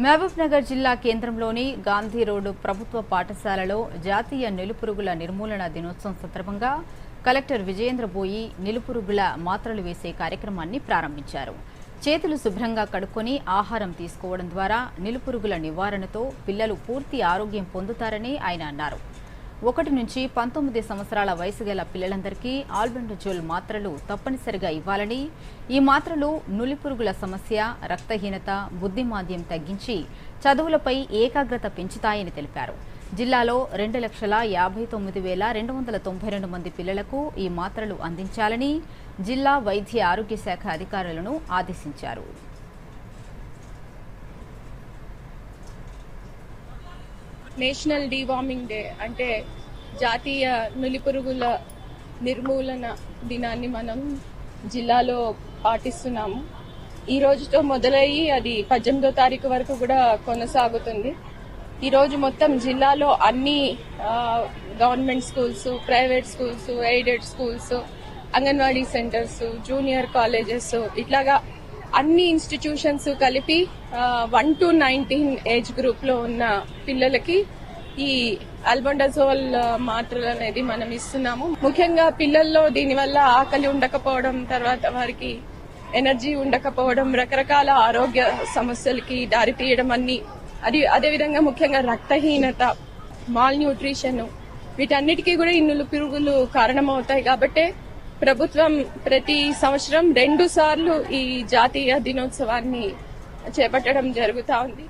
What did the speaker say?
మహబూబ్ నగర్ జిల్లా కేంద్రంలోని గాంధీ రోడ్డు ప్రభుత్వ పాఠశాలలో జాతీయ నిలుపురుగుల నిర్మూలన దినోత్సవం సందర్భంగా కలెక్టర్ విజయేంద్ర బోయి నిలుపురుగుల మాత్రలు వేసే కార్యక్రమాన్ని ప్రారంభించారు. చేతులు శుభ్రంగా కడుక్కొని ఆహారం తీసుకోవడం ద్వారా నిలుపురుగుల నివారణతో పిల్లలు పూర్తి ఆరోగ్యం పొందుతారని ఆయన అన్నారు. ఒకటి నుంచి పంతొమ్మిది సంవత్సరాల వయసు గల పిల్లలందరికీ ఆల్బెండజోల్ మాత్రలు తప్పనిసరిగా ఇవ్వాలని ఈ మాత్రలు నులిపురుగుల సమస్య రక్తహీనత బుద్ధిమాంద్యం తగ్గించి చదువులపై ఏకాగ్రత పెంచుతాయని తెలిపారు. జిల్లాలో రెండు లక్షల యాభై తొమ్మిది వేల రెండు వందల తొంభై రెండు మంది పిల్లలకు ఈ మాత్రలు అందించాలని జిల్లా వైద్య ఆరోగ్య శాఖ అధికారులను ఆదేశించారు. నేషనల్ డీవార్మింగ్ డే అంటే జాతీయ నులిపురుగుల నిర్మూలన దినాన్ని మనం జిల్లాలో పాటిస్తున్నాము. ఈ రోజుతో మొదలయ్యి అది పద్దెనిమిదో తారీఖు వరకు కూడా కొనసాగుతుంది. ఈరోజు మొత్తం జిల్లాలో అన్ని government schools private schools aided schools anganwadi centres junior colleges ఇట్లాగా అన్ని ఇన్స్టిట్యూషన్స్ కలిపి వన్ టు నైన్టీన్ ఏజ్ గ్రూప్లో ఉన్న పిల్లలకి ఈ అల్బండజోల్ మాత్రలు అనేది మనం ఇస్తున్నాము. ముఖ్యంగా పిల్లల్లో దీనివల్ల ఆకలి ఉండకపోవడం తర్వాత వారికి ఎనర్జీ ఉండకపోవడం రకరకాల ఆరోగ్య సమస్యలకి దారితీయడం అన్ని. అది అదేవిధంగా ముఖ్యంగా రక్తహీనత మాల్ న్యూట్రిషన్ వీటన్నిటికీ కూడా ఇన్నులు పిరుగులు కారణమవుతాయి. కాబట్టి ప్రభుత్వం ప్రతి సంవత్సరం రెండు సార్లు ఈ జాతీయ దినోత్సవాన్ని చేపట్టడం జరుగుతూ ఉంది.